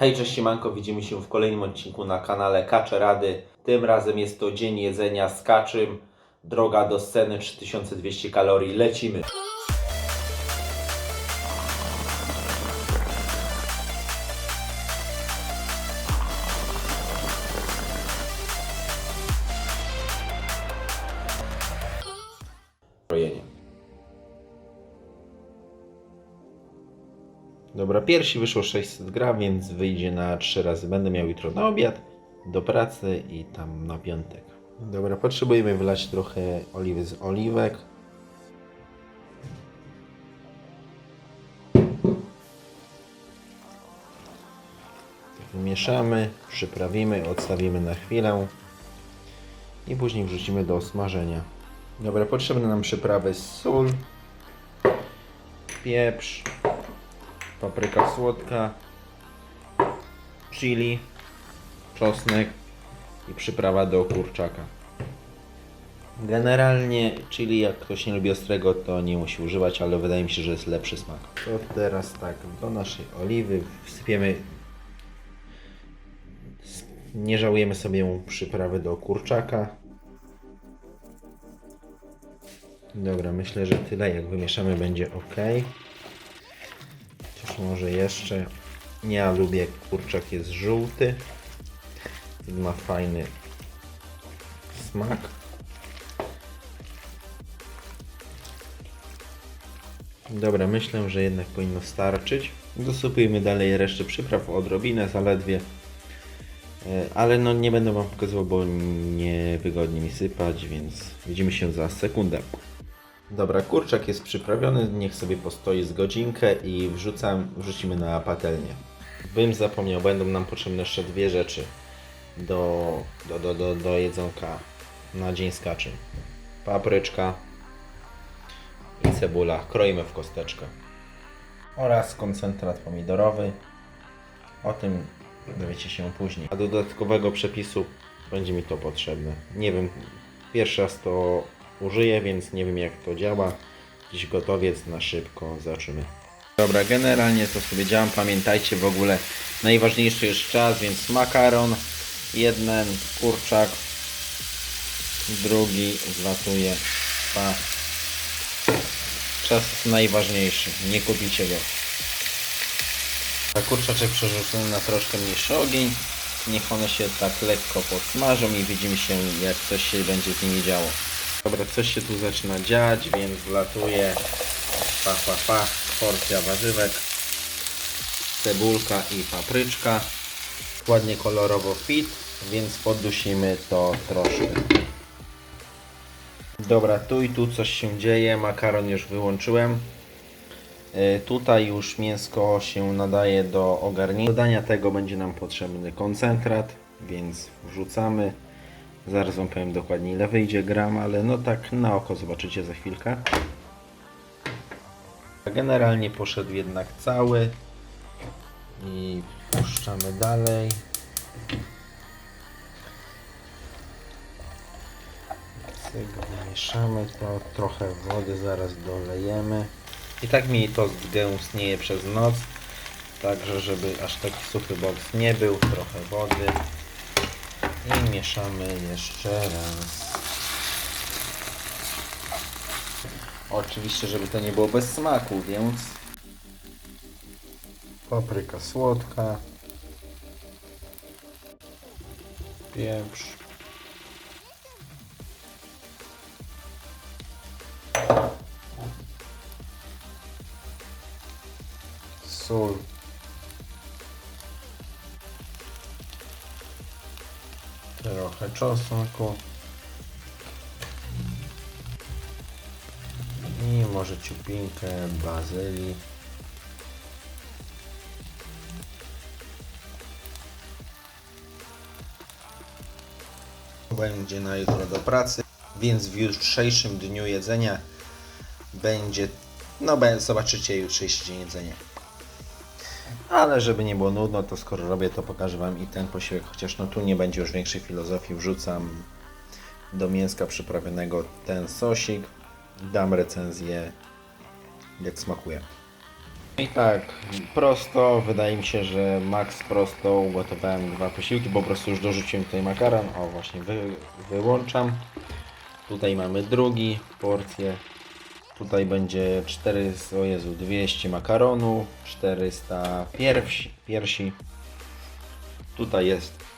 Hej, cześć siemanko, widzimy się w kolejnym odcinku na kanale Kacze Rady. Tym razem jest to dzień jedzenia z kaczym. Droga do sceny 3200 kalorii. Lecimy. Dobra, piersi wyszło 600 gram, więc wyjdzie na 3 razy. Będę miał jutro na obiad, do pracy i tam na piątek. Dobra, potrzebujemy wylać trochę oliwy z oliwek. Wymieszamy, przyprawimy, odstawimy na chwilę i później wrzucimy do smażenia. Dobra, potrzebne nam przyprawy sól, pieprz, papryka słodka, chili, czosnek i przyprawa do kurczaka. Generalnie chili, jak ktoś nie lubi ostrego, to nie musi używać, ale wydaje mi się, że jest lepszy smak. To teraz tak, do naszej oliwy wsypiemy. Nie żałujemy sobie przyprawy do kurczaka. Dobra, myślę, że tyle. Jak wymieszamy, będzie ok. Może jeszcze. Ja lubię, kurczak jest żółty. Ma fajny smak. Dobra, myślę, że jednak powinno starczyć. Dosypujemy dalej resztę przypraw, odrobinę zaledwie. E, Ale no nie będę Wam pokazywał, bo niewygodnie mi sypać, więc widzimy się za sekundę. Dobra, kurczak jest przyprawiony, niech sobie postoi z godzinkę i wrzucam, wrzucimy na patelnię. Bym zapomniał, będą nam potrzebne jeszcze dwie rzeczy do, do, do, do, do jedzonka na dzień skaczy. Papryczka i cebula, kroimy w kosteczkę. Oraz koncentrat pomidorowy. O tym dowiecie się później. A do dodatkowego przepisu będzie mi to potrzebne. Nie wiem, pierwszy raz to użyję, więc nie wiem jak to działa. Dziś gotowiec na szybko zobaczymy. Dobra, generalnie to sobie działam. Pamiętajcie w ogóle, najważniejszy jest czas, więc makaron, jeden kurczak, drugi zlatuje, dwa. Czas jest najważniejszy, nie kupicie go. A kurczaczek przerzucony na troszkę mniejszy ogień. Niech one się tak lekko podsmażą i widzimy się jak coś się będzie z nimi działo. Dobra, coś się tu zaczyna dziać, więc wlatuje pa, pa, pa, porcja warzywek, cebulka i papryczka. Ładnie kolorowo fit, więc podusimy to troszkę. Dobra, tu i tu coś się dzieje, makaron już wyłączyłem. Y, Tutaj już mięsko się nadaje do ogarnięcia. Do dodania tego będzie nam potrzebny koncentrat, więc wrzucamy. Zaraz Wam powiem dokładnie ile wyjdzie gram, ale no tak na oko zobaczycie za chwilkę. Generalnie poszedł jednak cały i puszczamy dalej. Cyk, mieszamy to, trochę wody zaraz dolejemy. I tak mi to zgęstnieje przez noc, także żeby aż taki suchy boks nie był, trochę wody. I mieszamy jeszcze raz. Oczywiście, żeby to nie było bez smaku, więc papryka słodka, pieprz, trochę czosnku i może ciupinkę bazylii. Będzie na jutro do pracy, więc w jutrzejszym dniu jedzenia będzie, no zobaczycie jutrzejszy dzień jedzenia. Ale żeby nie było nudno, to skoro robię, to pokażę Wam i ten posiłek, chociaż no tu nie będzie już większej filozofii. Wrzucam do mięska przyprawionego ten sosik. Dam recenzję, jak smakuje. I tak, prosto, wydaje mi się, że max prosto ugotowałem dwa posiłki, bo po prostu już dorzuciłem tutaj makaron. O, właśnie wy, wyłączam. Tutaj mamy drugi porcję. Tutaj będzie 400, o Jezu, 200 makaronu, 400 piersi, piersi. Tutaj jest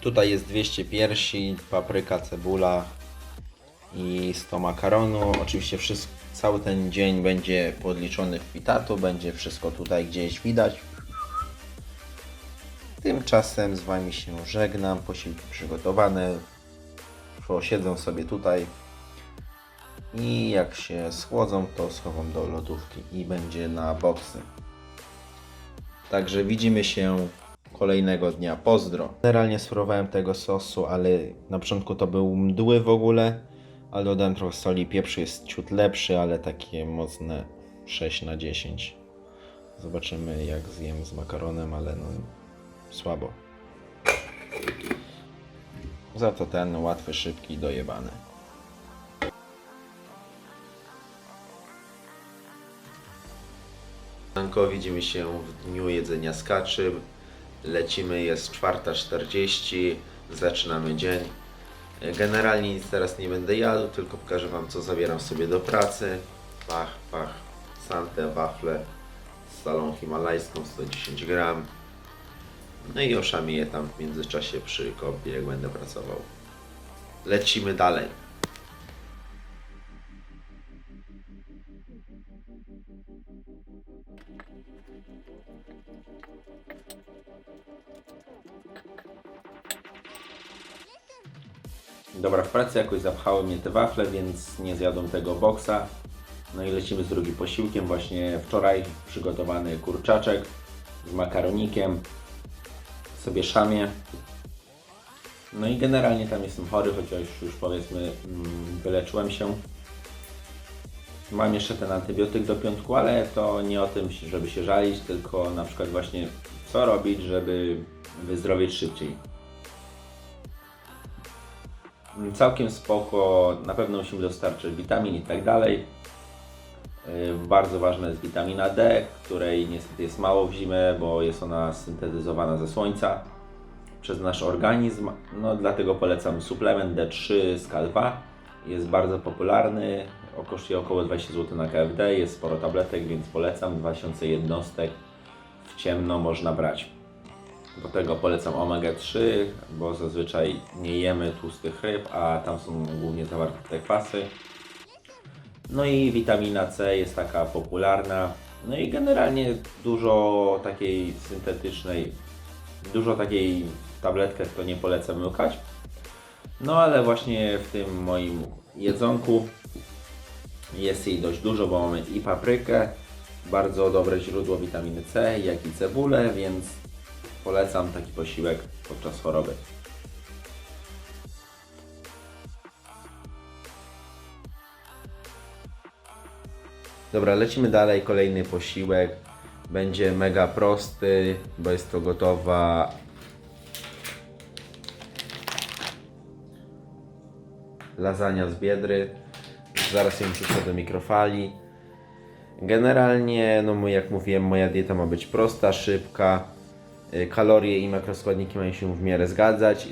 Tutaj jest 200 piersi, papryka, cebula i 100 makaronu. Oczywiście wszystko, cały ten dzień będzie podliczony w pitatu, będzie wszystko tutaj gdzieś widać. Tymczasem z Wami się żegnam, posiłki przygotowane. Posiedzę sobie tutaj i jak się schłodzą, to schowam do lodówki i będzie na boksy. Także widzimy się kolejnego dnia. Pozdro. Generalnie spróbowałem tego sosu, ale na początku to był mdły w ogóle, ale dodałem trochę soli. Pieprz jest ciut lepszy, ale takie mocne 6 na 10. Zobaczymy jak zjem z makaronem, ale no słabo. Za to ten łatwy, szybki, dojebany. Widzimy się w dniu jedzenia skaczy. Lecimy, jest 4.40, zaczynamy dzień. Generalnie nic teraz nie będę jadł, tylko pokażę Wam co zabieram sobie do pracy. Pach, pach, sante, wafle z salą himalajską 110 gram. No i oszamię tam w międzyczasie przy kąpie, jak będę pracował. Lecimy dalej. Dobra, w pracy jakoś zapchały mnie te wafle, więc nie zjadłem tego boksa. No i lecimy z drugim posiłkiem. Właśnie wczoraj przygotowany kurczaczek z makaronikiem. Sobie szamię. No i generalnie tam jestem chory, chociaż już powiedzmy mm, wyleczyłem się. Mam jeszcze ten antybiotyk do piątku, ale to nie o tym, żeby się żalić, tylko na przykład właśnie co robić, żeby wyzdrowieć szybciej. Całkiem spoko, na pewno musimy dostarczyć witamin i tak dalej. Bardzo ważna jest witamina D, której niestety jest mało w zimę, bo jest ona syntetyzowana ze słońca przez nasz organizm. No, dlatego polecam suplement D3 z K2. Jest bardzo popularny, kosztuje około 20 zł na KFD, jest sporo tabletek, więc polecam. 2000 jednostek w ciemno można brać. Do tego polecam omega-3, bo zazwyczaj nie jemy tłustych ryb, a tam są głównie zawarte te kwasy. No i witamina C jest taka popularna. No i generalnie dużo takiej syntetycznej, dużo takiej w tabletkach to nie polecam łykać. No ale właśnie w tym moim jedzonku jest jej dość dużo, bo mamy i paprykę, bardzo dobre źródło witaminy C, jak i cebulę, więc polecam taki posiłek podczas choroby. Dobra, lecimy dalej. Kolejny posiłek będzie mega prosty, bo jest to gotowa lasagna z biedry. Zaraz ją wrzucę do mikrofali. Generalnie, no jak mówiłem, moja dieta ma być prosta, szybka. Y, Kalorie i makroskładniki mają się w miarę zgadzać.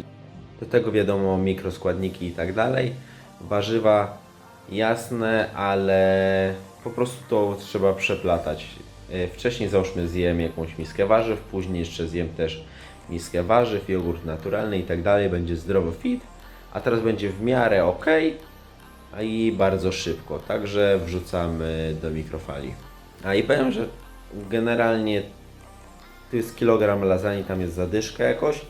Do tego wiadomo mikroskładniki i tak dalej. Warzywa jasne, ale po prostu to trzeba przeplatać. Y, Wcześniej załóżmy zjem jakąś miskę warzyw, później jeszcze zjem też miskę warzyw, jogurt naturalny i tak dalej. Będzie zdrowo fit, a teraz będzie w miarę ok, i bardzo szybko. Także wrzucamy do mikrofali. A i powiem, że generalnie tu jest kilogram lasagne, tam jest zadyszka jakoś.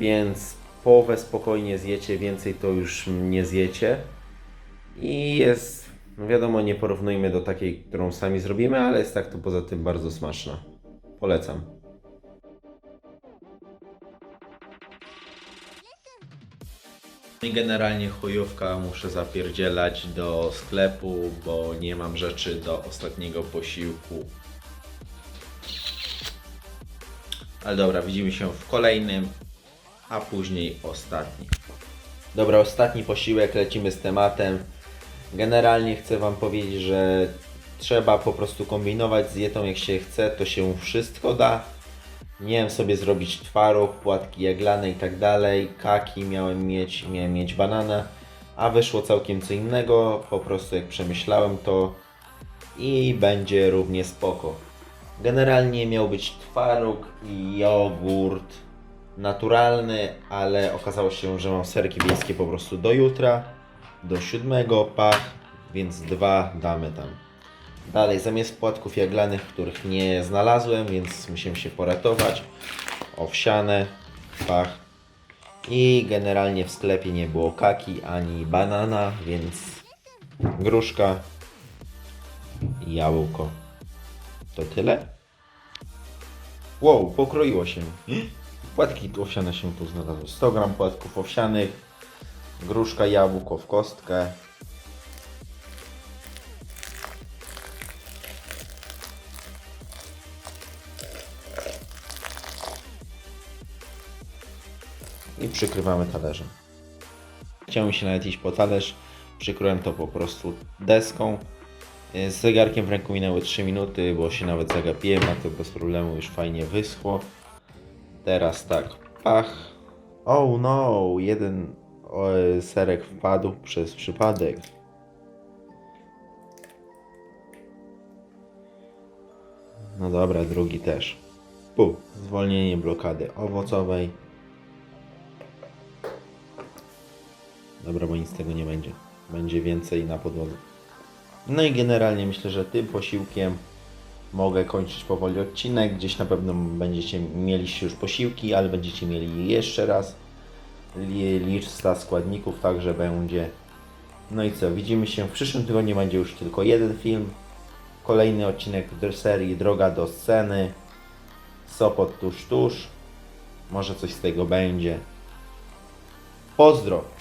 Więc połowę spokojnie zjecie, więcej to już nie zjecie. I jest, no wiadomo, nie porównujmy do takiej, którą sami zrobimy, ale jest tak to poza tym bardzo smaczna. Polecam. I generalnie chujówka muszę zapierdzielać do sklepu, bo nie mam rzeczy do ostatniego posiłku. Ale dobra, widzimy się w kolejnym, a później ostatnim. Dobra, ostatni posiłek, lecimy z tematem. Generalnie chcę Wam powiedzieć, że trzeba po prostu kombinować z dietą jak się chce, to się wszystko da. Miałem sobie zrobić twaróg, płatki jaglane i tak dalej, kaki miałem mieć, miałem mieć banana, a wyszło całkiem co innego, po prostu jak przemyślałem to i będzie równie spoko. Generalnie miał być twaróg i jogurt naturalny, ale okazało się, że mam serki wiejskie po prostu do jutra, do siódmego pach, więc dwa damy tam. Dalej, zamiast płatków jaglanych, których nie znalazłem, więc musiałem się poratować, owsiane, pach. I generalnie w sklepie nie było kaki ani banana, więc gruszka i jabłko. To tyle? Wow, pokroiło się. Płatki owsiane się tu znalazły. 100 gram płatków owsianych, gruszka, jabłko w kostkę. I przykrywamy talerzem. Chciałem się nawet iść po talerz, przykryłem to po prostu deską. Z zegarkiem w ręku minęły 3 minuty, bo się nawet zagapiłem, a to bez problemu już fajnie wyschło. Teraz tak, pach. Oh no, jeden serek wpadł przez przypadek. No dobra, drugi też. Pu, zwolnienie blokady owocowej. Dobra, bo nic z tego nie będzie. Będzie więcej na podłodze. No i generalnie myślę, że tym posiłkiem mogę kończyć powoli odcinek. Gdzieś na pewno będziecie mieliście już posiłki, ale będziecie mieli jeszcze raz li- lista składników, także będzie. No i co, widzimy się w przyszłym tygodniu będzie już tylko jeden film. Kolejny odcinek serii Droga do sceny. Sopot tuż tuż. Może coś z tego będzie. Pozdro!